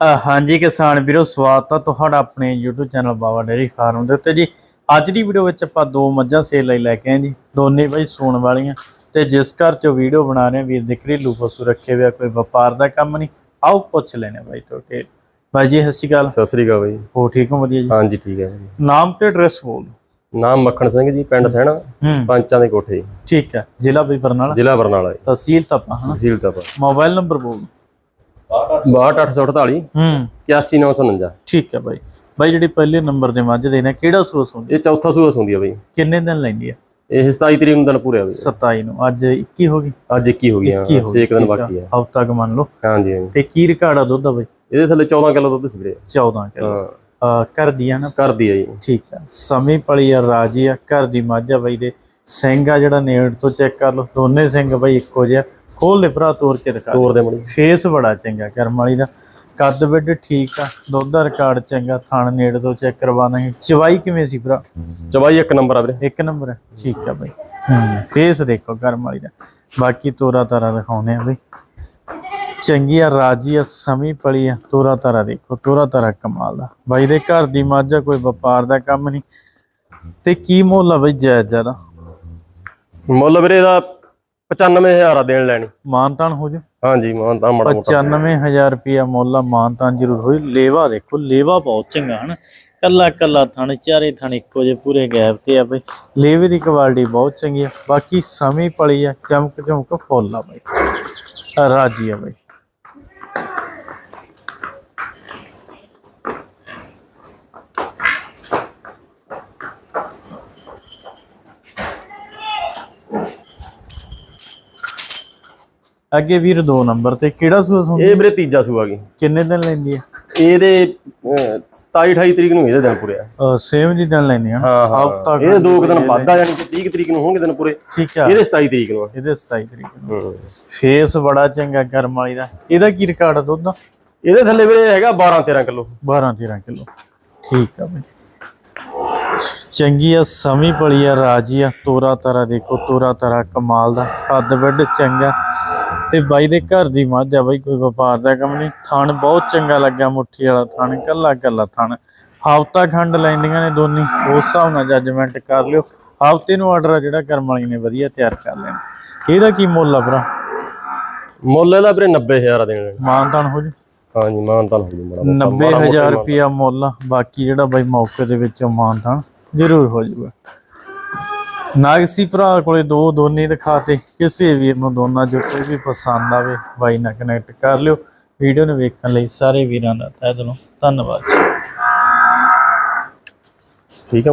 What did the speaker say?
ਹਾਂਜੀ ਕਿਸਾਨ ਵੀਰੋ ਸਵਾਗਤ ਆ ਤੁਹਾਡਾ ਆਪਣੇ YouTube channel Baba dairy farm ਦੇ ਉੱਤੇ ਜੀ। ਅੱਜ ਦੀ ਵੀਡੀਓ ਵਿੱਚ ਆਪਾਂ ਦੋ ਮੱਝਾਂ ਸੇਲ ਲਈ ਲੈ ਕੇ ਆਏ ਜੀ। ਦੋਨੇ ਬਾਈ ਸੂਣ ਵਾਲੀਆਂ ਤੇ ਜਿਸ ਘਰ ਚੋਂ ਵੀਡੀਓ ਬਣਾ ਰਹੇ ਵੀਰ ਦੇ ਘਰੇਲੂ ਪਸ਼ੂ ਰੱਖੇ ਹੋਇਆ ਕੋਈ ਵਪਾਰ ਦਾ ਕੰਮ ਨਹੀਂ। ਆਓ ਪੁੱਛ ਲੈਣੇ ਬਾਈ ਤੋਂ ਕਿ ਬਾਈ ਜੀ ਸਤਿ ਸ਼੍ਰੀ ਅਕਾਲ। ਸਤਿ ਸ੍ਰੀ ਅਕਾਲ ਬਾਈ ਹੋ ਠੀਕ ਹੋ? ਵਧੀਆ ਜੀ? ਹਾਂਜੀ ਠੀਕ ਹੈ ਜੀ। ਨਾਮ ਤੇ ਐਡਰੈਸ ਬੋਲ ਨਾਮ ਮੱਖਣ ਸਿੰਘ ਜੀ ਪਿੰਡ ਸਹਿਣਾ ਪੰਚਾਂ ਦੇ ਕੋਠੇ। ਠੀਕ ਹੈ। ਜ਼ਿਲ੍ਹਾ ਬਈ ਬਰਨਾਲਾ। ਜ਼ਿਲ੍ਹਾ ਬਰਨਾਲਾ ਤਹਿਸੀਲ ਤਪਾ ਤਹਿਸੀਲ ਤਪਾ। ਮੋਬਾਈਲ ਨੰਬਰ ਬੋਲ 62848 ਹੂੰ। 81949 ਠੀਕ ਹੈ ਬਾਈ। ਬਾਈ ਜਿਹੜੀ ਪਹਿਲੇ ਨੰਬਰ ਦੇ ਮੱਝ ਦੇ ਨੇ ਕਿਹੜਾ ਸੂਸ ਹੁੰਦੀ ਇਹ ਚੌਥਾ ਸੂਆ ਹੁੰਦੀ ਆ ਬਾਈ। ਕਿੰਨੇ ਦਿਨ ਲੈਂਦੀ ਆ? ਇਹ 27 ਤਰੀਕ ਨੂੰ ਦਿਨ ਪੂਰੇ ਆ ਬਾਈ। 27 ਨੂੰ। ਅੱਜ 21 ਹੋ ਗਈ? ਅੱਜ 21 ਹੋ 21 ਹੋ 6 ਦਿਨ। ਬਾਕੀ ਆ। ਹਫ਼ਤਾ ਕੁ ਮੰਨ ਲਓ। ਹਾਂਜੀ ਤੇ ਕੀ ਰਿਕਾਰਡ ਆ ਦੁੱਧ ਦਾ ਬਈ? ਇਹਦੇ ਥੱਲੇ 14 ਕਿਲੋ ਦੁੱਧ ਸੀ ਵੀਰੇ। 14 ਕਿਲੋ। ਹਾਂ। ਆ ਨਾ? ਘਰ ਦੀ ਆ ਜੀ। ਠੀਕ ਆ। ਸਮੀ ਪਲੀ ਆ ਰਾਜੀ ਆ ਘਰ ਦੀ ਮੱਝ ਆ ਬਈ ਦੇ। ਸਿੰਘ ਆ ਜਿਹੜਾ ਨੇੜ ਤੋਂ ਚੈੱਕ ਕਰ ਲਓ। ਦੋਨੇ ਸਿੰਘ ਬਈ ਇੱਕੋ ਜਿਹਾ ਖੋਲ ਲੈ ਭਰਾ ਤੋੜ ਕੇ ਦਿਖਾ ਤੋਰ ਦੇ ਮੜੀ। ਫੇਸ ਬੜਾ ਚੰਗਾ ਕਰਮ ਵਾਲੀ ਦਾ। ਕੱਦ ਵਿੱਡ ਠੀਕ ਆ ਦੁੱਧ ਦਾ ਰਿਕਾਰਡ ਚੰਗਾ ਥਣ ਨੇੜ ਤੋਂ ਚੈੱਕ ਕਰਵਾ ਦਾਂਗੇ। ਚਵਾਈ ਕਿਵੇਂ ਸੀ ਭਰਾ? ਚਵਾਈ ਇੱਕ ਨੰਬਰ ਆ ਵੀਰੇ। ਇੱਕ ਨੰਬਰ ਹੈ ਠੀਕ ਆ ਬਈ। ਹੂੰ ਫੇਸ ਦੇਖੋ ਕਰਮ ਵਾਲੀ ਦਾ। ਬਾਕੀ ਤੋਰਾ ਤਾਰਾ ਦਿਖਾਉਨੇ ਆ ਬਈ। ਚੰਗੀ ਆ ਰਾਜੀ ਆ ਸਮੀ ਪਲੀ ਆ ਤੋਰਾ ਤਾਰਾ ਦੇਖੋ ਤੋਰਾ ਤਾਰਾ ਕਮਾਲ ਦਾ। ਬਾਈ ਦੇ ਘਰ ਦੀ ਮੱਝ ਕੋਈ ਵਪਾਰ ਦਾ ਕੰਮ ਨਹੀਂ। ਤੇ ਕੀ ਮੁੱਲ ਆ ਬਈ ਜਾਇਜ਼ ਜ਼ਿਆਦਾ? ਮੁੱਲ ਵੀਰੇ ਦਾ 95000 ਆ ਦੇਣ ਲੈਣੀ। ਮਾਨਤਾਨ ਹੋ ਜਾ। ਹਾਂਜੀ ਮਾਨ ਤਾਂ ਮੜਾ ਮੋਟਾ। 95000 ਰੁਪਿਆ ਮੁੱਲ ਆ ਮਾਨਤਾਨ ਜ਼ਰੂਰ ਹੋਈ। ਲੇਵਾ ਦੇਖੋ ਲੇਵਾ ਬਹੁਤ ਚੰਗਾ ਹਨ। ਕੱਲਾ ਕੱਲਾ ਥਣ ਚਾਰੇ ਥਣ ਇੱਕੋ ਜੇ ਪੂਰੇ ਗੈਪ ਤੇ ਆ ਬਈ। ਲੇਵੇ ਦੀ ਕੁਆਲਿਟੀ ਬਹੁਤ ਚੰਗੀ ਆ। ਬਾਕੀ ਸਮੀ ਪਲੀ ਆ ਚਮਕ ਚਮਕ ਫੁੱਲ ਆ ਬਈ। ਰਾਜੀ ਆ ਬਈ। ਅੱਗੇ ਵੀਰ ਦੋ ਨੰਬਰ ਤੇ ਕਿਹੜਾ ਸੂਸ ਹੁੰਦਾ ਇਹ ਵੀਰੇ ਤੀਜਾ ਸੂਆ ਗਈ ਕਿੰਨੇ ਦਿਨ ਲੈਂਦੀ ਆ ਇਹਦੇ 27 28 ਤਰੀਕ ਨੂੰ ਇਹਦੇ ਦਿਨ ਪੂਰੇ ਆ। ਸੇਮ ਜੀ ਦਿਨ ਲੈਂਦੀ ਆ ਨਾ? ਹਾਂ ਹਾਂ। ਹਫ਼ਤਾ ਇਹਦੇ ਦੋ ਕੁ ਦਿਨ ਵੱਧ ਆ ਜਾਣੀ ਕਿ 30 ਤਰੀਕ ਨੂੰ ਹੋਣਗੇ ਦਿਨ ਪੂਰੇ। ਠੀਕ ਆ। ਇਹਦੇ 27 ਤਰੀਕ ਨੂੰ। ਇਹਦੇ 27 ਤਰੀਕ ਨੂੰ। ਫੇਸ ਬੜਾ ਚੰਗਾ ਗਰਮ ਵਾਲੀ ਦਾ। ਇਹਦਾ ਕੀ ਰਿਕਾਰਡ ਆ ਦੁੱਧ ਦਾ? ਇਹਦੇ ਥੱਲੇ ਵੀਰੇ ਹੈਗਾ 12 13 ਕਿਲੋ। 12 13 ਕਿਲੋ। ਠੀਕ ਆ ਬਈ। ਚੰਗੀ ਆ ਸਮੀ ਪਲੀ ਆ ਰਾਜੀ ਆ। ਤੋਰਾ ਤਾਰਾ ਦੇਖੋ ਤੋਰਾ ਤਾਰਾ ਕਮਾਲ ਦਾ। ਕੱਦ ਵੱਡ ਚੰਗਾ। ਤੇ ਬਾਈ ਦੇ ਘਰ ਦੀ ਮੱਝ ਆ ਬਾਈ ਕੋਈ ਵਪਾਰ ਦਾ ਕੰਮ ਨਹੀਂ। ਥਣ ਬਹੁਤ ਚੰਗਾ ਲੱਗਾ ਮੁੱਠੀ ਵਾਲਾ ਥਣ ਕੱਲਾ ਕੱਲਾ ਥਣ। ਹਫਤਾ ਖੰਡ ਲੈਂਦੀਆਂ ਨੇ ਦੋਨੀ ਉਸ ਹਿਸਾਬ ਨਾਲ ਜੱਜਮੈਂਟ ਕਰ ਲਿਓ। ਹਫ਼ਤੇ ਨੂੰ ਆਰਡਰ ਆ ਜਿਹੜਾ ਕਰਮ ਵਾਲੀ ਨੇ ਵਧੀਆ ਤਿਆਰ ਕਰ ਲੈਣਾ। ਇਹਦਾ ਕੀ ਮੁੱਲ ਆ ਭਰਾ? ਮੁੱਲ ਇਹਦਾ ਵੀਰੇ 90000 ਆ ਦੇਣ ਮਾਨਤਾਨ ਹੋ ਜੂ? ਹਾਂਜੀ ਮਾਨ ਤਾਂ ਹੋ ਜੂ ਮਾੜਾ ਮੋਟਾ। ਮਾੜਾ 90000 ਮੋਟਾ ਰੁਪਿਆ ਮੁੱਲ ਬਾਕੀ ਜਿਹੜਾ ਬਾਈ ਮੌਕੇ ਦੇ ਵਿੱਚ ਮਾਨਤਾਨ ਜ਼ਰੂਰ ਹੋ ਜਾਊਗਾ ਨਾਗਸੀ ਭਰਾ ਕੋਲੇ ਦੋ ਦੋਨੇ ਦਿਖਾਤੇ ਕਿਸੇ ਵੀਰ ਨੂੰ ਦੋਨਾਂ ਜੋ ਕੋਈ ਵੀ ਪਸੰਦ ਆਵੇ, ਬਾਈ ਨਾਲ ਕਨੈਕਟ ਕਰ ਲਿਓ। ਵੀਡੀਓ ਨੂੰ ਵੇਖਣ ਲਈ ਸਾਰੇ ਵੀਰਾਂ ਦਾ ਤਹਿ ਦਿਲੋਂ ਧੰਨਵਾਦ। ਠੀਕ ਆ